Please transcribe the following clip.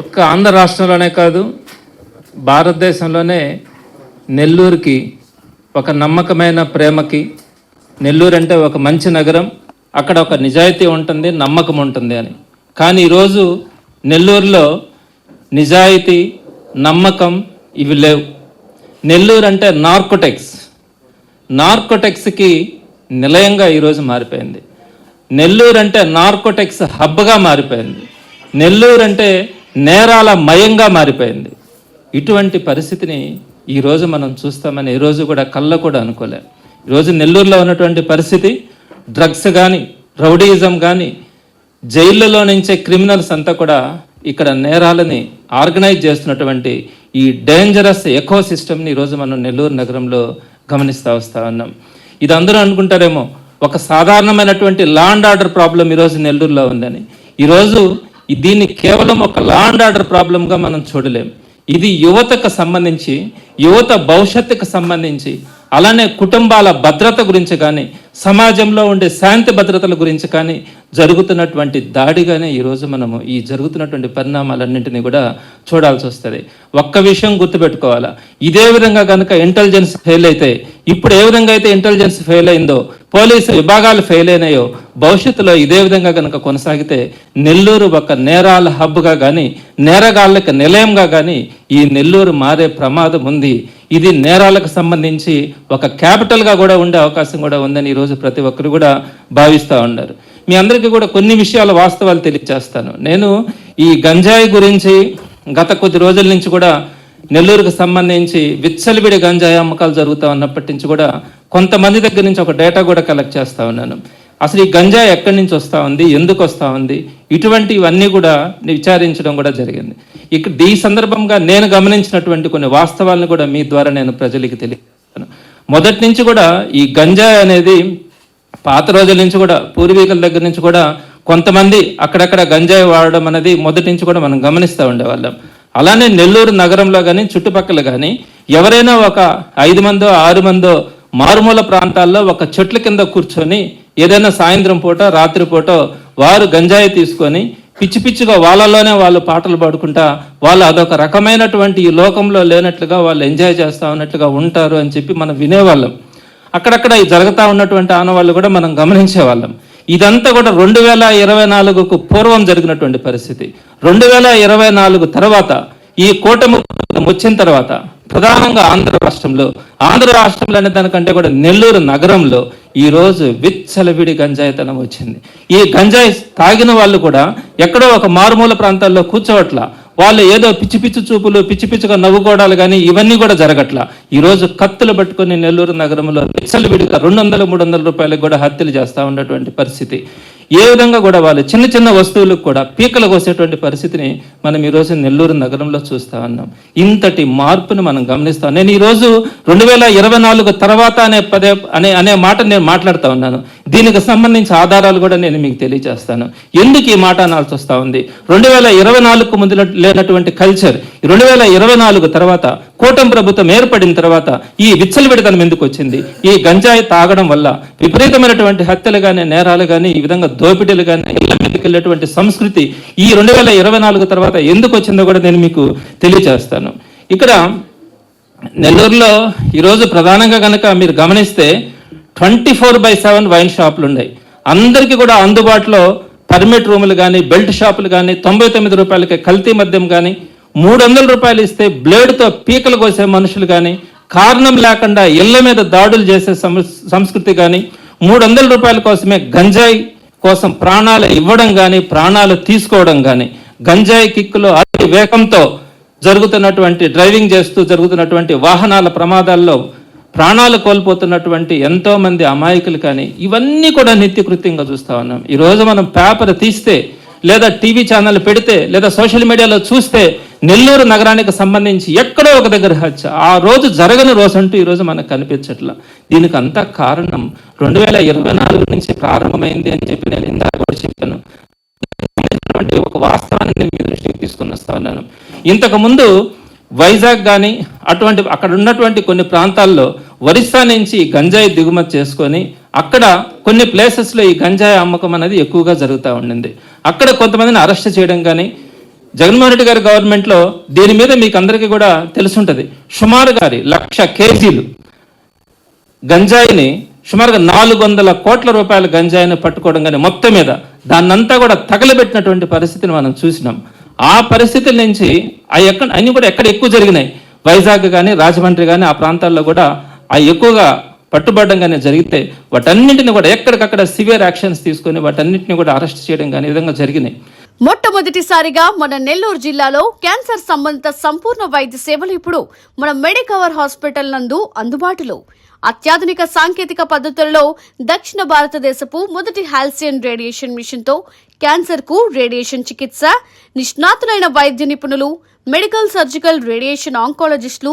ఒక్క ఆంధ్ర రాష్ట్రంలోనే కాదు భారతదేశంలోనే నెల్లూరుకి ఒక నమ్మకమైన ప్రేమకి నెల్లూరు అంటే ఒక మంచి నగరం అక్కడ ఒక నిజాయితీ ఉంటుంది నమ్మకం ఉంటుంది అని. కానీ ఈరోజు నెల్లూరులో నిజాయితీ నమ్మకం ఇవి లేవు. నెల్లూరు అంటే నార్కోటెక్స్. నార్కోటెక్స్కి నిలయంగా ఈరోజు మారిపోయింది. నెల్లూరు అంటే నార్కోటెక్స్ హబ్గా మారిపోయింది. నెల్లూరు అంటే నేరాల మయంగా మారిపోయింది. ఇటువంటి పరిస్థితిని ఈరోజు మనం చూస్తామని ఈరోజు రోజు కూడా కళ్ళ కూడా అనుకోలే. ఈరోజు నెల్లూరులో ఉన్నటువంటి పరిస్థితి డ్రగ్స్ కానీ రౌడీయిజం కానీ జైళ్ళలో నుంచే క్రిమినల్స్ అంతా కూడా ఇక్కడ నేరాలని ఆర్గనైజ్ చేస్తున్నటువంటి ఈ డేంజరస్ ఎకో సిస్టమ్ని ఈరోజు మనం నెల్లూరు నగరంలో గమనిస్తూ వస్తూ ఉన్నాం. ఇది అందరూ అనుకుంటారేమో ఒక సాధారణమైనటువంటి లా అండ్ ఆర్డర్ ప్రాబ్లం ఈరోజు నెల్లూరులో ఉందని. ఈరోజు దీన్ని కేవలం ఒక లా అండ్ ఆర్డర్ ప్రాబ్లంగా మనం చూడలేం. ఇది యువతకు సంబంధించి యువత భవిష్యత్తుకు సంబంధించి అలానే కుటుంబాల భద్రత గురించి కానీ సమాజంలో ఉండే శాంతి భద్రతల గురించి కానీ జరుగుతున్నటువంటి దాడిగానే ఈరోజు మనము ఈ జరుగుతున్నటువంటి పరిణామాలన్నింటినీ కూడా చూడాల్సి వస్తుంది. ఒక్క విషయం గుర్తుపెట్టుకోవాలా? ఇదే విధంగా కనుక ఇంటెలిజెన్స్ ఫెయిల్ అయితే ఇప్పుడు ఏ విధంగా అయితే ఇంటెలిజెన్స్ ఫెయిల్ అయిందో పోలీసు విభాగాలు ఫెయిల్ అయినాయో భవిష్యత్తులో ఇదే విధంగా కనుక కొనసాగితే నెల్లూరు ఒక నేరాల హబ్గా కానీ నేరగాళ్ళకి నిలయంగా కానీ ఈ నెల్లూరు మారే ప్రమాదం ఉంది. ఇది నేరాలకు సంబంధించి ఒక క్యాపిటల్గా కూడా ఉండే అవకాశం కూడా ఉందని ఈరోజు ప్రతి ఒక్కరు కూడా భావిస్తూ ఉన్నారు. మీ అందరికీ కూడా కొన్ని విషయాల వాస్తవాలు తెలియజేస్తాను నేను ఈ గంజాయి గురించి గత కొద్ది రోజుల నుంచి కూడా నెల్లూరుకు సంబంధించి విచ్చలవిడి గంజాయి అమ్మకాలు జరుగుతూ ఉన్నప్పటి నుంచి కూడా కొంతమంది దగ్గర నుంచి ఒక డేటా కూడా కలెక్ట్ చేస్తూ ఉన్నాను. అసలు ఈ గంజాయి ఎక్కడి నుంచి వస్తూ ఉంది? ఎందుకు వస్తూ ఉంది? ఇటువంటివన్నీ కూడా విచారించడం కూడా జరిగింది. ఇక్కడ ఈ సందర్భంగా నేను గమనించినటువంటి కొన్ని వాస్తవాలను కూడా మీ ద్వారా నేను ప్రజలకి తెలియజేస్తాను. మొదటి నుంచి కూడా ఈ గంజాయి అనేది పాత రోజుల నుంచి కూడా పూర్వీకుల దగ్గర నుంచి కూడా కొంతమంది అక్కడక్కడ గంజాయి వాడడం అనేది మొదటి నుంచి కూడా మనం గమనిస్తూ ఉండేవాళ్ళం. అలానే నెల్లూరు నగరంలో కానీ చుట్టుపక్కల కానీ ఎవరైనా ఒక ఐదు మందో ఆరు మందో మారుమూల ప్రాంతాల్లో ఒక చెట్ల కింద కూర్చొని ఏదైనా సాయంత్రం పూట రాత్రి పూట వారు గంజాయి తీసుకొని పిచ్చి పిచ్చిగా వాళ్ళలోనే వాళ్ళు పాటలు పాడుకుంటా వాళ్ళు అదొక రకమైనటువంటి ఈ లోకంలో లేనట్లుగా వాళ్ళు ఎంజాయ్ చేస్తా ఉన్నట్లుగా ఉంటారు అని చెప్పి మనం వినేవాళ్ళం. అక్కడక్కడ ఈ జరుగుతూ ఉన్నటువంటి ఆనవాళ్ళు కూడా మనం గమనించేవాళ్ళం ఇదంతా కూడా రెండు వేల ఇరవై నాలుగుకు పూర్వం జరిగినటువంటి పరిస్థితి. రెండు వేల ఇరవై నాలుగు తర్వాత ఈ కూటమి వచ్చిన తర్వాత ప్రధానంగా ఆంధ్ర రాష్ట్రంలో ఆంధ్ర రాష్ట్రంలో అనే దానికంటే కూడా నెల్లూరు నగరంలో ఈ రోజు విచ్చలవిడి గంజాయితనం వచ్చింది. ఈ గంజాయి తాగిన వాళ్ళు కూడా ఎక్కడో ఒక మారుమూల ప్రాంతాల్లో కూర్చోవట్ల వాళ్ళు ఏదో పిచ్చి పిచ్చి చూపులు పిచ్చి పిచ్చిగా నవ్వుకోవడాలు కానీ ఇవన్నీ కూడా జరగట్ల. ఈ రోజు కత్తులు పట్టుకొని నెల్లూరు నగరంలో విచ్చలవిడిగా రెండు వందల మూడు వందల రూపాయలకు కూడా హత్యలు చేస్తూ ఉన్నటువంటి పరిస్థితి. ఏ విధంగా కూడా వాళ్ళు చిన్న చిన్న వస్తువులకు కూడా పీకలు కోసేటువంటి పరిస్థితిని మనం ఈరోజు నెల్లూరు నగరంలో చూస్తా ఉన్నాం. ఇంతటి మార్పును మనం గమనిస్తాం నేను ఈరోజు రెండు వేల ఇరవై నాలుగు తర్వాత అనే పదే అనే అనే మాట నేను మాట్లాడుతూ ఉన్నాను. దీనికి సంబంధించి ఆధారాలు కూడా నేను మీకు తెలియజేస్తాను. ఎందుకు ఈ మాట అనాల్సి వస్తూ ఉంది? రెండు వేల ఇరవై నాలుగు ముందు లేనటువంటి కల్చర్ రెండు వేల ఇరవై నాలుగు తర్వాత కూటమి ప్రభుత్వం ఏర్పడిన తర్వాత ఈ విచ్చలవిడితనం ఎందుకు వచ్చింది? ఈ గంజాయి తాగడం వల్ల విపరీతమైనటువంటి హత్యలు కానీ నేరాలు కానీ ఈ విధంగా దోపిడీలు కానీ ఇళ్ళ మీదకి వెళ్ళేటువంటి సంస్కృతి ఈ రెండు వేల ఇరవై నాలుగు తర్వాత ఎందుకు వచ్చిందో కూడా నేను మీకు తెలియజేస్తాను. ఇక్కడ నెల్లూరులో ఈరోజు ప్రధానంగా కనుక మీరు గమనిస్తే twenty four by seven wine షాపులు ఉన్నాయి. అందరికీ కూడా అందుబాటులో పర్మిట్ రూములు కానీ బెల్ట్ షాపులు కానీ తొంభై తొమ్మిది రూపాయలకి కల్తీ మద్యం కానీ మూడు వందల రూపాయలు ఇస్తే బ్లేడ్తో పీకలు కోసే మనుషులు కానీ కారణం లేకుండా ఇళ్ళ మీద దాడులు చేసే సంస్- సంస్కృతి కానీ మూడు వందల రూపాయల కోసమే గంజాయి కోసం ప్రాణాలు ఇవ్వడం కానీ ప్రాణాలు తీసుకోవడం కానీ గంజాయి కిక్కులో అతి వేగంతో జరుగుతున్నటువంటి డ్రైవింగ్ చేస్తూ జరుగుతున్నటువంటి వాహనాల ప్రమాదాల్లో ప్రాణాలు కోల్పోతున్నటువంటి ఎంతో మంది అమాయకులు కానీ ఇవన్నీ కూడా నిత్యకృత్యంగా చూస్తా ఉన్నాం. ఈ రోజు మనం పేపర్ తీస్తే లేదా టీవీ ఛానల్ పెడితే లేదా సోషల్ మీడియాలో చూస్తే నెల్లూరు నగరానికి సంబంధించి ఎక్కడో ఒక దగ్గర హత్య. ఆ రోజు జరగని రోజు అంటూ ఈ రోజు మనకు కనిపించట్లా. దీనికి అంతా కారణం రెండు వేల ఇరవై నాలుగు నుంచి ప్రారంభమైంది అని చెప్పి నేను ఇందాక కూడా చెప్పాను. ఒక వాస్తవాన్ని నేను మీ దృష్టికి తీసుకుని వస్తా ఉన్నాను. ఇంతకుముందు వైజాగ్ కానీ అటువంటి అక్కడ ఉన్నటువంటి కొన్ని ప్రాంతాల్లో ఒరిస్సా నుంచి గంజాయి దిగుమతి చేసుకొని అక్కడ కొన్ని ప్లేసెస్లో ఈ గంజాయి అమ్మకం అనేది ఎక్కువగా జరుగుతూ ఉండింది. అక్కడ కొంతమందిని అరెస్ట్ చేయడం కానీ జగన్మోహన్ రెడ్డి గారి గవర్నమెంట్లో దీని మీద మీకు అందరికీ కూడా తెలుసుంటుంది. సుమారు గారి లక్ష కేజీలు గంజాయిని సుమారుగా నాలుగు వందల కోట్ల రూపాయల గంజాయిని పట్టుకోవడం కానీ మొత్తం మీద దాన్నంతా కూడా తగలబెట్టినటువంటి పరిస్థితిని మనం చూసినాం. ఆ పరిస్థితుల నుంచి అవి ఎక్కడ అన్నీ కూడా ఎక్కడ ఎక్కువ జరిగినాయి. వైజాగ్ కానీ రాజమండ్రి కానీ ఆ ప్రాంతాల్లో కూడా ఆ ఎక్కువగా పట్టుబడడం కానీ జరిగితే వాటన్నింటిని కూడా ఎక్కడికక్కడ సివియర్ యాక్షన్స్ తీసుకొని వాటన్నింటిని కూడా అరెస్ట్ చేయడం కానీ విధంగా జరిగినాయి. మొట్టమొదటిసారిగా మన నెల్లూరు జిల్లాలో క్యాన్సర్ సంబంధిత సంపూర్ణ వైద్య సేవలు ఇప్పుడు మన మెడికవర్ హాస్పిటల్ నందు అందుబాటులో. అత్యాధునిక సాంకేతిక పద్ధతులలో దక్షిణ భారతదేశపు మొదటి హాల్సియన్ రేడియేషన్ మిషన్తో క్యాన్సర్కు క్యాన్సర్కు రేడియేషన్ చికిత్స నిష్ణాతులైన వైద్య నిపుణులు మెడికల్ సర్జికల్ రేడియేషన్ ఆంకాలజిస్టులు